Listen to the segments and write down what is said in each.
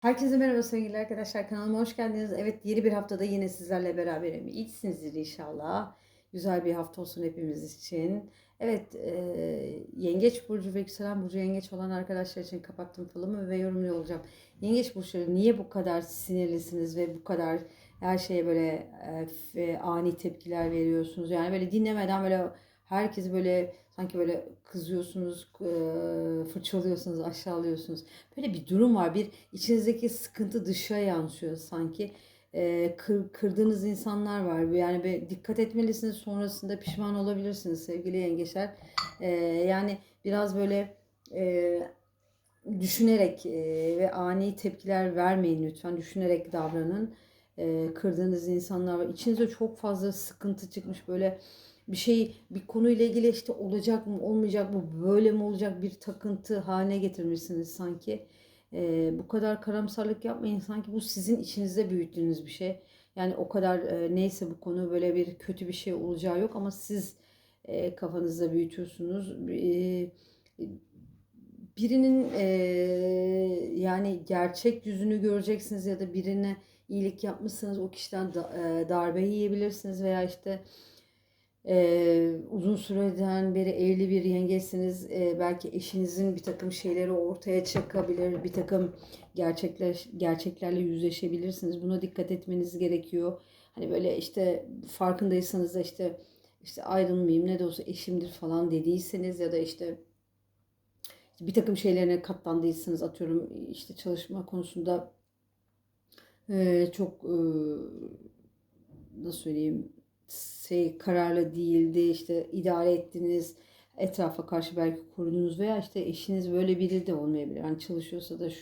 Herkese merhaba sevgili arkadaşlar kanalıma hoş geldiniz. Evet yeni bir haftada yine sizlerle beraberim. İyisinizdir inşallah. Güzel bir hafta olsun hepimiz için. Evet e, Yengeç Burcu ve Yükselen Burcu Yengeç olan arkadaşlar için kapattım falımı ve yorumlu olacağım. Yengeç Burçları niye bu kadar sinirlisiniz ve bu kadar her şeye böyle e, ani tepkiler veriyorsunuz? Yani böyle dinlemeden böyle herkes böyle sanki böyle kızıyorsunuz, fırçalıyorsunuz, aşağılıyorsunuz. Böyle bir durum var. Bir içinizdeki sıkıntı dışa yansıyor sanki. Kır- kırdığınız insanlar var. Yani bir dikkat etmelisiniz. Sonrasında pişman olabilirsiniz sevgili yengeçler. Yani biraz böyle düşünerek ve ani tepkiler vermeyin lütfen. Düşünerek davranın. Kırdığınız insanlar var. İçinize çok fazla sıkıntı çıkmış böyle bir şey bir konuyla ilgili işte olacak mı olmayacak mı böyle mi olacak bir takıntı haline getirmişsiniz sanki. Ee, bu kadar karamsarlık yapmayın sanki bu sizin içinizde büyüttüğünüz bir şey. Yani o kadar e, neyse bu konu böyle bir kötü bir şey olacağı yok ama siz e, kafanızda büyütüyorsunuz. E, birinin e, yani gerçek yüzünü göreceksiniz ya da birine iyilik yapmışsınız o kişiden da, e, darbe yiyebilirsiniz veya işte ee, uzun süreden beri evli bir yengesiniz. Ee, belki eşinizin bir takım şeyleri ortaya çıkabilir. Bir takım gerçekler gerçeklerle yüzleşebilirsiniz. Buna dikkat etmeniz gerekiyor. Hani böyle işte farkındaysanız da işte işte ayrılmayayım ne de olsa eşimdir falan dediyseniz ya da işte bir takım şeylerine katlandıysanız atıyorum işte çalışma konusunda e, çok e, nasıl söyleyeyim şey kararlı değildi işte idare ettiniz etrafa karşı belki korudunuz veya işte eşiniz böyle biri de olmayabilir. Hani çalışıyorsa da şu,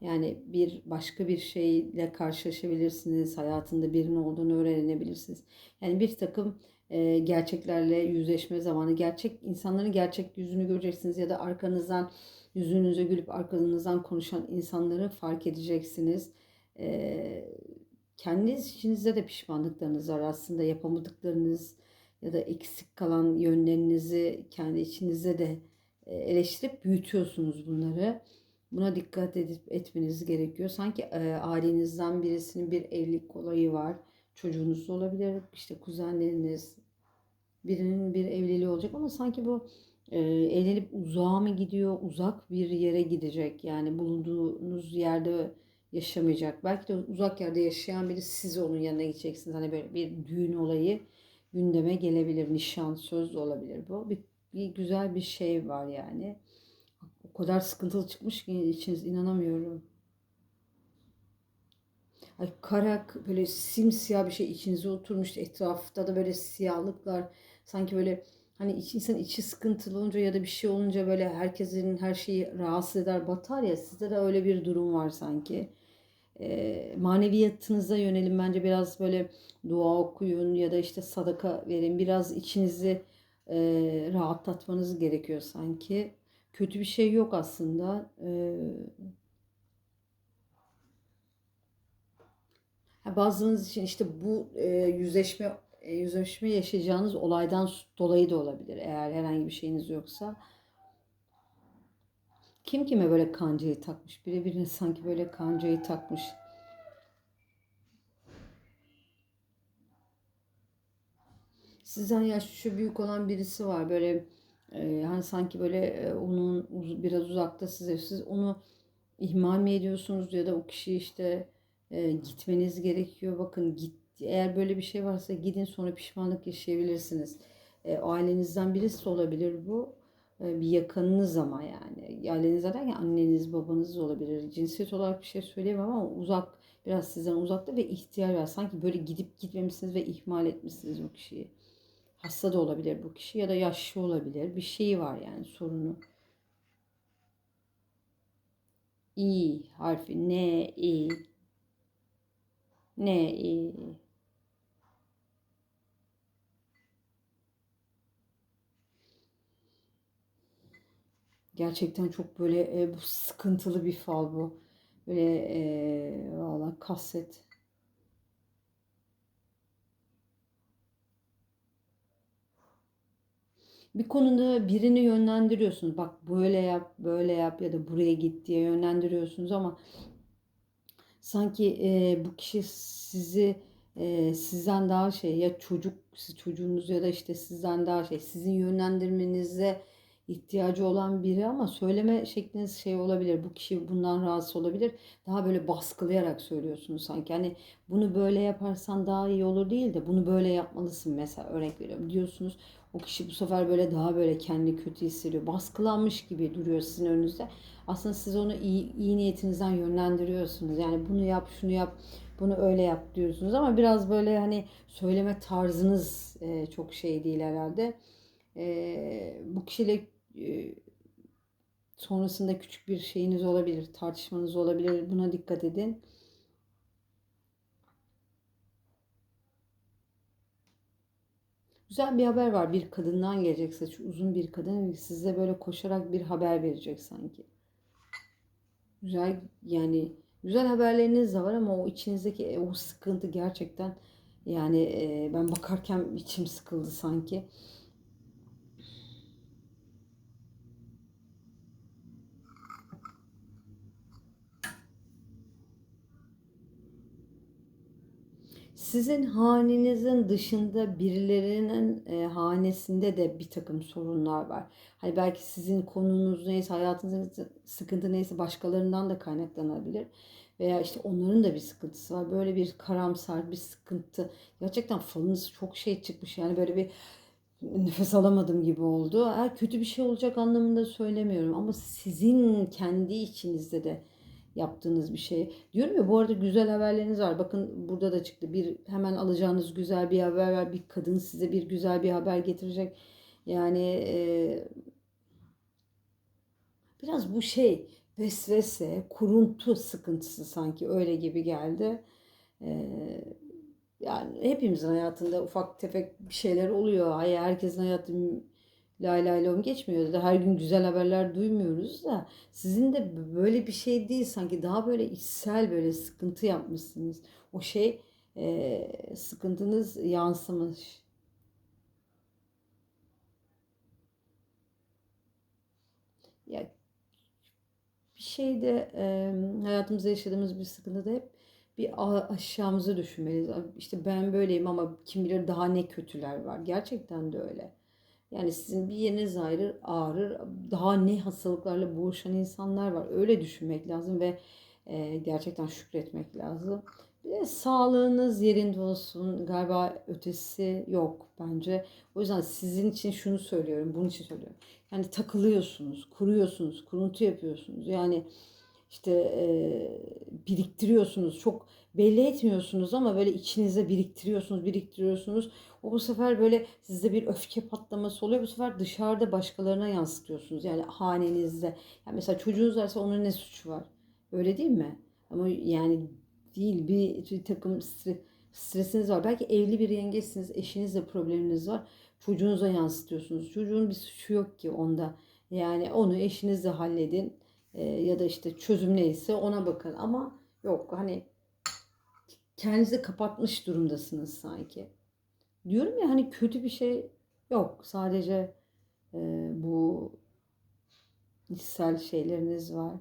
yani bir başka bir şeyle karşılaşabilirsiniz. Hayatında birinin olduğunu öğrenebilirsiniz. Yani bir takım e, gerçeklerle yüzleşme zamanı. Gerçek insanların gerçek yüzünü göreceksiniz ya da arkanızdan yüzünüze gülüp arkanızdan konuşan insanları fark edeceksiniz. E, kendiniz içinizde de pişmanlıklarınız var aslında yapamadıklarınız ya da eksik kalan yönlerinizi kendi içinizde de e, eleştirip büyütüyorsunuz bunları. Buna dikkat edip etmeniz gerekiyor. Sanki e, ailenizden birisinin bir evlilik olayı var. Çocuğunuz da olabilir, işte kuzenleriniz, birinin bir evliliği olacak ama sanki bu e, evlenip uzağa mı gidiyor, uzak bir yere gidecek. Yani bulunduğunuz yerde yaşamayacak. Belki de uzak yerde yaşayan biri siz onun yanına gideceksiniz. Hani böyle bir düğün olayı gündeme gelebilir. Nişan, söz olabilir bu. Bir, bir güzel bir şey var yani. O kadar sıkıntılı çıkmış ki içiniz inanamıyorum. Ay karak böyle simsiyah bir şey içinize oturmuş. Etrafta da böyle siyahlıklar. Sanki böyle hani insan içi sıkıntılı olunca ya da bir şey olunca böyle herkesin her şeyi rahatsız eder batar ya. Sizde de öyle bir durum var sanki. E, maneviyatınıza yönelin bence biraz böyle dua okuyun ya da işte sadaka verin. Biraz içinizi e, rahatlatmanız gerekiyor sanki. Kötü bir şey yok aslında. E, bazılarınız için işte bu e, yüzleşme yüzleşme yaşayacağınız olaydan dolayı da olabilir eğer herhangi bir şeyiniz yoksa. Kim kime böyle kancayı takmış? Biri birine sanki böyle kancayı takmış. Sizden yaşça büyük olan birisi var. Böyle e, hani sanki böyle e, onun biraz uzakta size. Siz onu ihmal mi ediyorsunuz ya da o kişi işte e, gitmeniz gerekiyor. Bakın git eğer böyle bir şey varsa gidin sonra pişmanlık yaşayabilirsiniz. E, ailenizden birisi olabilir bu. E, bir yakınınız ama yani. Ailenizden derken anneniz, babanız olabilir. Cinsiyet olarak bir şey söyleyemem ama uzak, biraz sizden uzakta ve ihtiyar var. Sanki böyle gidip gitmemişsiniz ve ihmal etmişsiniz o kişiyi. Hasta da olabilir bu kişi ya da yaşlı olabilir. Bir şeyi var yani sorunu. İ harfi. Ne, i. Ne, i. Gerçekten çok böyle e, bu sıkıntılı bir fal bu. Böyle e, valla kaset. Bir konuda birini yönlendiriyorsunuz. Bak böyle yap, böyle yap ya da buraya git diye yönlendiriyorsunuz ama sanki e, bu kişi sizi e, sizden daha şey ya çocuk çocuğunuz ya da işte sizden daha şey sizin yönlendirmenize ihtiyacı olan biri ama söyleme şekliniz şey olabilir. Bu kişi bundan rahatsız olabilir. Daha böyle baskılayarak söylüyorsunuz sanki. Hani bunu böyle yaparsan daha iyi olur değil de bunu böyle yapmalısın mesela örnek veriyorum diyorsunuz. O kişi bu sefer böyle daha böyle kendi kötü hissediyor. Baskılanmış gibi duruyor sizin önünüzde. Aslında siz onu iyi, iyi niyetinizden yönlendiriyorsunuz. Yani bunu yap, şunu yap, bunu öyle yap diyorsunuz ama biraz böyle hani söyleme tarzınız çok şey değil herhalde. Bu kişiyle sonrasında küçük bir şeyiniz olabilir, tartışmanız olabilir. Buna dikkat edin. Güzel bir haber var. Bir kadından gelecek saçı uzun bir kadın size böyle koşarak bir haber verecek sanki. Güzel yani güzel haberleriniz de var ama o içinizdeki e, o sıkıntı gerçekten yani e, ben bakarken içim sıkıldı sanki. Sizin hanenizin dışında birilerinin e, hanesinde de bir takım sorunlar var. Hani belki sizin konunuz neyse, hayatınızın sıkıntı neyse başkalarından da kaynaklanabilir. Veya işte onların da bir sıkıntısı var. Böyle bir karamsar bir sıkıntı. Gerçekten falınız çok şey çıkmış. Yani böyle bir nefes alamadım gibi oldu. Eğer kötü bir şey olacak anlamında söylemiyorum. Ama sizin kendi içinizde de yaptığınız bir şey. Diyorum ya bu arada güzel haberleriniz var. Bakın burada da çıktı. Bir hemen alacağınız güzel bir haber var. Bir kadın size bir güzel bir haber getirecek. Yani e, biraz bu şey vesvese, kuruntu sıkıntısı sanki öyle gibi geldi. E, yani hepimizin hayatında ufak tefek bir şeyler oluyor. Herkesin hayatı lay lay lom geçmiyor da her gün güzel haberler duymuyoruz da sizin de böyle bir şey değil sanki daha böyle içsel böyle sıkıntı yapmışsınız. O şey e, sıkıntınız yansımış. Ya bir şeyde e, hayatımızda yaşadığımız bir sıkıntıda hep bir aşağımızı düşünmeliyiz. İşte ben böyleyim ama kim bilir daha ne kötüler var. Gerçekten de öyle. Yani sizin bir yeriniz ağrır, ağrır. Daha ne hastalıklarla boğuşan insanlar var. Öyle düşünmek lazım ve e, gerçekten şükretmek lazım. Bir de sağlığınız yerinde olsun. Galiba ötesi yok bence. O yüzden sizin için şunu söylüyorum. Bunun için söylüyorum. Yani takılıyorsunuz, kuruyorsunuz, kuruntu yapıyorsunuz. Yani işte e, biriktiriyorsunuz. Çok belli etmiyorsunuz ama böyle içinize biriktiriyorsunuz, biriktiriyorsunuz. O bu sefer böyle sizde bir öfke patlaması oluyor. Bu sefer dışarıda başkalarına yansıtıyorsunuz. Yani hanenizde. Yani mesela çocuğunuz varsa onun ne suçu var? Öyle değil mi? Ama yani değil bir, takım stresiniz var. Belki evli bir yengeçsiniz, eşinizle probleminiz var. Çocuğunuza yansıtıyorsunuz. Çocuğun bir suçu yok ki onda. Yani onu eşinizle halledin. Ee, ya da işte çözüm neyse ona bakın. Ama yok hani kendinizi kapatmış durumdasınız sanki. Diyorum ya hani kötü bir şey yok. Sadece e, bu içsel şeyleriniz var.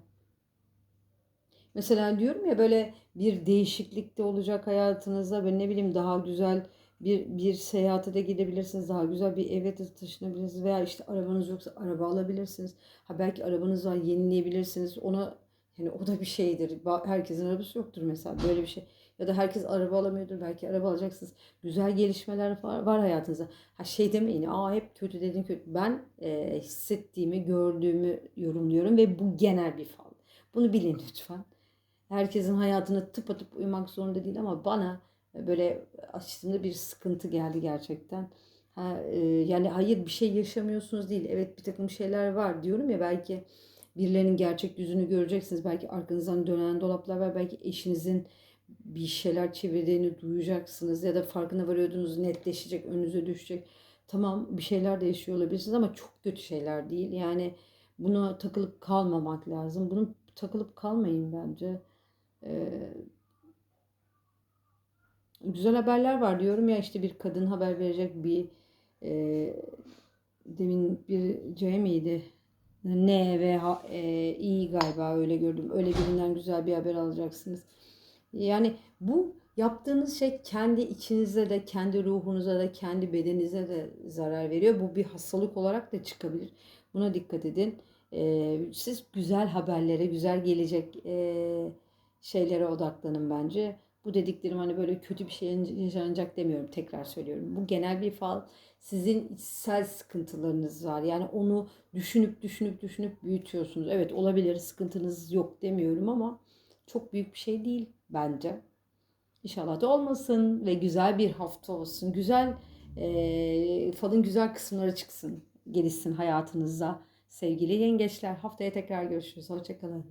Mesela diyorum ya böyle bir değişiklik de olacak hayatınızda. Ben ne bileyim daha güzel bir bir seyahate de gidebilirsiniz. Daha güzel bir eve de taşınabilirsiniz. Veya işte arabanız yoksa araba alabilirsiniz. Ha belki arabanız var yenileyebilirsiniz. Ona yani o da bir şeydir. Herkesin arabası yoktur mesela. Böyle bir şey. Ya da herkes araba alamıyordur. Belki araba alacaksınız. Güzel gelişmeler var, var hayatınızda. Ha şey demeyin. Aa hep kötü dedin kötü. Ben e, hissettiğimi, gördüğümü yorumluyorum ve bu genel bir fal. Bunu bilin lütfen. Herkesin hayatına tıpatıp uymak zorunda değil ama bana böyle açtığımda bir sıkıntı geldi gerçekten. Ha, e, yani hayır bir şey yaşamıyorsunuz değil. Evet bir takım şeyler var diyorum ya belki birilerinin gerçek yüzünü göreceksiniz. Belki arkanızdan dönen dolaplar var. Belki eşinizin bir şeyler çevirdiğini duyacaksınız ya da farkına varıyordunuz netleşecek, önünüze düşecek. Tamam bir şeyler de yaşıyor olabilirsiniz ama çok kötü şeyler değil. Yani buna takılıp kalmamak lazım. Bunu takılıp kalmayın bence. Ee, güzel haberler var diyorum ya işte bir kadın haber verecek bir e, demin bir C miydi? N ve e, İ galiba öyle gördüm. Öyle birinden güzel bir haber alacaksınız. Yani bu yaptığınız şey kendi içinize de, kendi ruhunuza da, kendi bedeninize de zarar veriyor. Bu bir hastalık olarak da çıkabilir. Buna dikkat edin. Ee, siz güzel haberlere, güzel gelecek e, şeylere odaklanın bence. Bu dediklerim hani böyle kötü bir şey yaşanacak demiyorum. Tekrar söylüyorum. Bu genel bir fal. Sizin içsel sıkıntılarınız var. Yani onu düşünüp düşünüp düşünüp büyütüyorsunuz. Evet olabilir sıkıntınız yok demiyorum ama çok büyük bir şey değil bence. İnşallah da olmasın ve güzel bir hafta olsun. Güzel e, falın güzel kısımları çıksın, gelişsin hayatınızda. Sevgili yengeçler haftaya tekrar görüşürüz. Hoşçakalın.